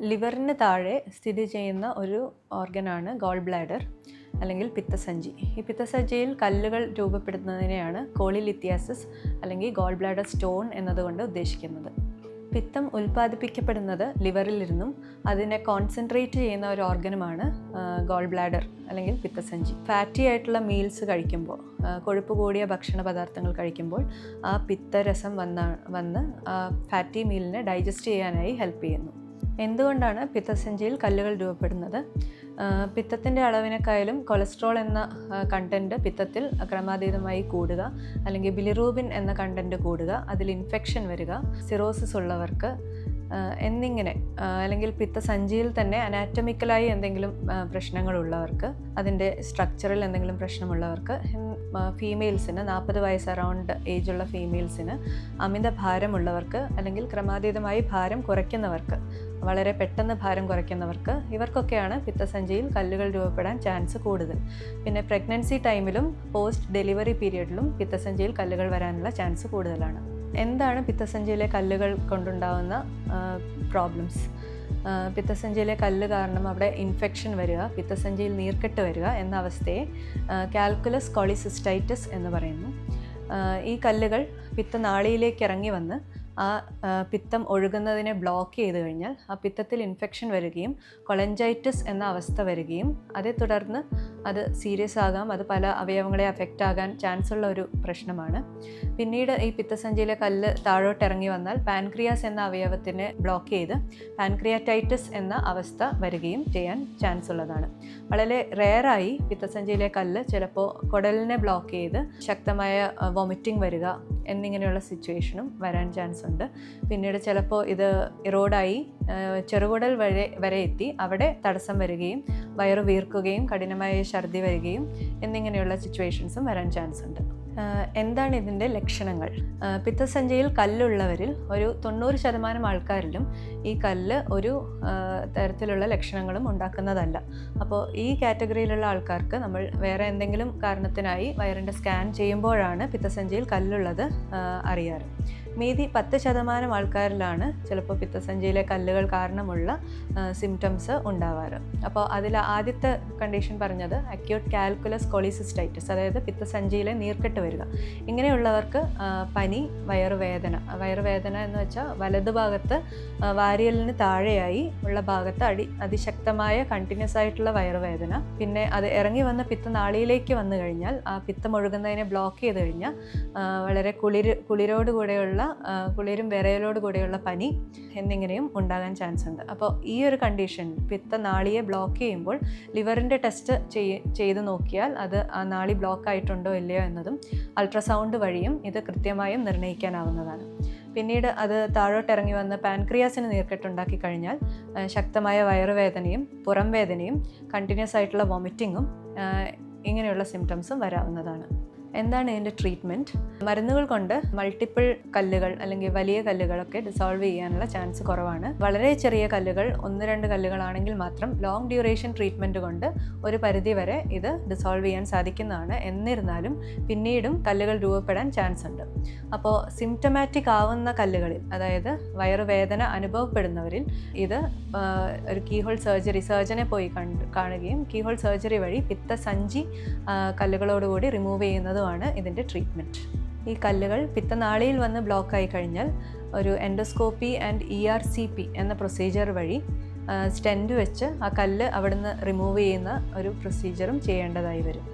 ലിവറിന് താഴെ സ്ഥിതി ചെയ്യുന്ന ഒരു ഓർഗനാണ് ഗോൾ ബ്ലാഡർ അല്ലെങ്കിൽ പിത്തസഞ്ചി. ഈ പിത്തസഞ്ചിയിൽ കല്ലുകൾ രൂപപ്പെടുന്നതിനെയാണ് കോളിലിത്യാസിസ് അല്ലെങ്കിൽ ഗോൾ ബ്ലാഡർ സ്റ്റോൺ എന്നതുകൊണ്ട് ഉദ്ദേശിക്കുന്നത്. പിത്തം ഉൽപ്പാദിപ്പിക്കപ്പെടുന്നത് ലിവറിലിരുന്നും അതിനെ കോൺസെൻട്രേറ്റ് ചെയ്യുന്ന ഒരു ഓർഗനുമാണ് ഗോൾ ബ്ലാഡർ അല്ലെങ്കിൽ പിത്തസഞ്ചി. ഫാറ്റി ആയിട്ടുള്ള മീൽസ് കഴിക്കുമ്പോൾ കൊഴുപ്പ് കൂടിയ ഭക്ഷണ പദാർത്ഥങ്ങൾ കഴിക്കുമ്പോൾ ആ പിത്തരസം വന്ന വന്ന് ഫാറ്റി മീലിനെ ഡൈജസ്റ്റ് ചെയ്യാനായി ഹെൽപ്പ് ചെയ്യുന്നു. എന്തുകൊണ്ടാണ് പിത്തസഞ്ചിയിൽ കല്ലുകൾ രൂപപ്പെടുന്നത്? പിത്തത്തിന്റെ അളവിനേക്കായാലും കൊളസ്ട്രോൾ എന്ന കണ്ടന്റ് പിത്തത്തിൽ ക്രമാതീതമായി കൂടുക അല്ലെങ്കിൽ ബിലിറൂബിൻ എന്ന കണ്ടന്റ് കൂടുക അതിൽ ഇൻഫെക്ഷൻ വരിക സിറോസിസ് ഉള്ളവർക്ക് എന്നിങ്ങനെ അല്ലെങ്കിൽ പിത്തസഞ്ചിയിൽ തന്നെ അനാറ്റമിക്കലായി എന്തെങ്കിലും പ്രശ്നങ്ങളുള്ളവർക്ക് അതിന്റെ സ്ട്രക്ചറിൽ എന്തെങ്കിലും പ്രശ്നമുള്ളവർക്ക് ഫീമെയിൽസിന് നാൽപ്പത് വയസ്സ് അറൗണ്ട് ഏജുള്ള ഫീമെയിൽസിന് അമിത ഭാരമുള്ളവർക്ക് അല്ലെങ്കിൽ ക്രമാതീതമായി ഭാരം കുറയ്ക്കുന്നവർക്ക് വളരെ പെട്ടെന്ന് ഭാരം കുറയ്ക്കുന്നവർക്ക് ഇവർക്കൊക്കെയാണ് പിത്തസഞ്ചിയിൽ കല്ലുകൾ രൂപപ്പെടാൻ ചാൻസ് കൂടുതൽ. പിന്നെ പ്രഗ്നൻസി ടൈമിലും പോസ്റ്റ് ഡെലിവറി പീരിയഡിലും പിത്തസഞ്ചിയിൽ കല്ലുകൾ വരാനുള്ള ചാൻസ് കൂടുതലാണ്. എന്താണ് പിത്തസഞ്ചിയിലെ കല്ലുകൾ കൊണ്ടുണ്ടാകുന്ന പ്രോബ്ലംസ് പിത്തസഞ്ചിയിലെ കല്ല് കാരണം അവിടെ ഇൻഫെക്ഷൻ വരിക പിത്തസഞ്ചിയിൽ നീർക്കെട്ട് വരിക എന്ന അവസ്ഥയെ കാൽക്കുലസ് കോളിസിസ്റ്റൈറ്റിസ് എന്ന് പറയുന്നു. ഈ കല്ലുകൾ പിത്തനാളിയിലേക്ക് ഇറങ്ങി വന്ന് ആ പിത്തം ഒഴുകുന്നതിനെ ബ്ലോക്ക് ചെയ്ത് കഴിഞ്ഞാൽ ആ പിത്തത്തിൽ ഇൻഫെക്ഷൻ വരികയും കൊളഞ്ചൈറ്റിസ് എന്ന അവസ്ഥ വരികയും അതേ തുടർന്ന് അത് സീരിയസ് ആകാം. അത് പല അവയവങ്ങളെ അഫക്റ്റ് ആകാൻ ചാൻസ് ഉള്ള ഒരു പ്രശ്നമാണ്. പിന്നീട് ഈ പിത്തസഞ്ചിയിലെ കല്ല് താഴോട്ട് ഇറങ്ങി വന്നാൽ പാൻക്രിയാസ് എന്ന അവയവത്തിനെ ബ്ലോക്ക് ചെയ്ത് പാൻക്രിയാറ്റൈറ്റിസ് എന്ന അവസ്ഥ വരികയും ചെയ്യാൻ ചാൻസ് ഉള്ളതാണ്. വളരെ റെയറായി പിത്തസഞ്ചിയിലെ കല്ല് ചിലപ്പോൾ കുടലിനെ ബ്ലോക്ക് ചെയ്ത് ശക്തമായ വൊമിറ്റിംഗ് വരിക എന്നിങ്ങനെയുള്ള സിറ്റുവേഷനും വരാൻ ചാൻസ് ഉണ്ട്. പിന്നീട് ചിലപ്പോൾ ഇത് ഇറോഡായി ചെറുകുടൽ വരെ വരെ എത്തി. അവിടെ തടസ്സം വരികയും വയറ് വീർക്കുകയും കഠിനമായ ഛർദി വരികയും എന്നിങ്ങനെയുള്ള സിറ്റുവേഷൻസും വരാൻ ചാൻസ് ഉണ്ട്. എന്താണ് ഇതിന്റെ ലക്ഷണങ്ങൾ? പിത്തസഞ്ചയിൽ കല്ലുള്ളവരിൽ ഒരു തൊണ്ണൂറ് ശതമാനം ആൾക്കാരിലും ഈ കല്ല് ഒരു തരത്തിലുള്ള ലക്ഷണങ്ങളും ഉണ്ടാക്കുന്നതല്ല. അപ്പോൾ ഈ കാറ്റഗറിയിലുള്ള ആൾക്കാർക്ക് നമ്മൾ വേറെ എന്തെങ്കിലും കാരണത്തിനായി വയറിന്റെ സ്കാൻ ചെയ്യുമ്പോഴാണ് പിത്തസഞ്ചയിൽ കല്ലുള്ളത് അറിയാറ്. മീതി പത്ത് ശതമാനം ആൾക്കാരിലാണ് ചിലപ്പോൾ പിത്തസഞ്ചിയിലെ കല്ലുകൾ കാരണമുള്ള സിംറ്റംസ് ഉണ്ടാവാറ്. അപ്പോൾ അതിൽ ആദ്യത്തെ കണ്ടീഷൻ പറഞ്ഞത് അക്യൂട്ട് കാൽക്കുലസ് കൊളിസിസ്റ്റൈറ്റിസ് അതായത് പിത്തസഞ്ചിയിലെ നീർക്കെട്ട് വരിക. ഇങ്ങനെയുള്ളവർക്ക് പനി വയറുവേദന. വയറുവേദന എന്ന് വെച്ചാൽ വലതുഭാഗത്ത് വാരിയലിന് താഴെയായി ഉള്ള ഭാഗത്ത് അടി അതിശക്തമായ കണ്ടിന്യൂസ് ആയിട്ടുള്ള വയറുവേദന. പിന്നെ അത് ഇറങ്ങി വന്ന പിത്തനാളിയിലേക്ക് വന്നു കഴിഞ്ഞാൽ ആ പിത്തം ഒഴുകുന്നതിനെ ബ്ലോക്ക് ചെയ്ത് കഴിഞ്ഞാൽ വളരെ കുളിര് കുളിരോട് കുളിരും വിറയലോട് കൂടിയുള്ള പനി എന്നിങ്ങനെയും ഉണ്ടാകാൻ ചാൻസ് ഉണ്ട്. അപ്പോൾ ഈ ഒരു കണ്ടീഷൻ പിത്ത നാളിയെ ബ്ലോക്ക് ചെയ്യുമ്പോൾ ലിവറിന്റെ ടെസ്റ്റ് ചെയ് ചെയ്ത് നോക്കിയാൽ അത് ആ നാളി ബ്ലോക്ക് ആയിട്ടുണ്ടോ ഇല്ലയോ എന്നതും അൾട്രാസൗണ്ട് വഴിയും ഇത് കൃത്യമായും നിർണയിക്കാനാവുന്നതാണ്. പിന്നീട് അത് താഴോട്ട് ഇറങ്ങി വന്ന് പാൻക്രിയാസിന് നീർക്കെട്ടുണ്ടാക്കി കഴിഞ്ഞാൽ ശക്തമായ വയറുവേദനയും പുറം വേദനയും കണ്ടിന്യൂസ് ആയിട്ടുള്ള വൊമിറ്റിങ്ങും ഇങ്ങനെയുള്ള സിംറ്റംസും വരാവുന്നതാണ്. എന്താണ് ഇതിന്റെ ട്രീറ്റ്മെന്റ് മരുന്നുകൾ കൊണ്ട് മൾട്ടിപ്പിൾ കല്ലുകൾ അല്ലെങ്കിൽ വലിയ കല്ലുകളൊക്കെ ഡിസോൾവ് ചെയ്യാനുള്ള ചാൻസ് കുറവാണ്. വളരെ ചെറിയ കല്ലുകൾ ഒന്ന് രണ്ട് കല്ലുകളാണെങ്കിൽ മാത്രം ലോങ് ഡ്യൂറേഷൻ ട്രീറ്റ്മെന്റ് കൊണ്ട് ഒരു പരിധി വരെ ഇത് ഡിസോൾവ് ചെയ്യാൻ സാധിക്കുന്നതാണ്. എന്നിരുന്നാലും പിന്നീടും കല്ലുകൾ രൂപപ്പെടാൻ ചാൻസ് ഉണ്ട്. അപ്പോൾ സിംറ്റമാറ്റിക് ആവുന്ന കല്ലുകളിൽ അതായത് വയറുവേദന അനുഭവപ്പെടുന്നവരിൽ ഇത് ഒരു കീഹോൾ സർജറി സർജനെ പോയി കണ്ട് കാണുകയും കീഹോൾ സർജറി വഴി പിത്തസഞ്ചി കല്ലുകളോടുകൂടി റിമൂവ് ചെയ്യുന്നതുമാണ് ഇതിന്റെ ട്രീറ്റ്മെന്റ് ഈ കല്ലുകൾ പിത്തനാളിയിൽ വന്ന് ബ്ലോക്കായി കഴിഞ്ഞാൽ ഒരു endoscopy and E R C P എന്ന പ്രൊസീജിയർ വഴി സ്റ്റെൻഡ് വെച്ച് ആ കല്ല് അവിടുന്ന് റിമൂവ് ചെയ്യുന്ന ഒരു പ്രൊസീജിയറും ചെയ്യേണ്ടതായി വരും.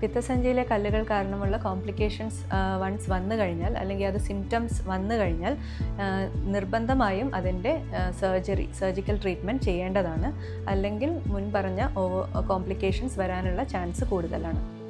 പിത്തസഞ്ചിയിലെ കല്ലുകൾ കാരണമുള്ള കോംപ്ലിക്കേഷൻസ് വൺസ് വന്നു കഴിഞ്ഞാൽ അല്ലെങ്കിൽ അത് സിംറ്റംസ് വന്നു കഴിഞ്ഞാൽ നിർബന്ധമായും അതിന്റെ സർജറി സർജിക്കൽ ട്രീറ്റ്മെന്റ് ചെയ്യേണ്ടതാണ്. അല്ലെങ്കിൽ മുൻപറഞ്ഞ കോംപ്ലിക്കേഷൻസ് വരാനുള്ള ചാൻസ് കൂടുതലാണ്.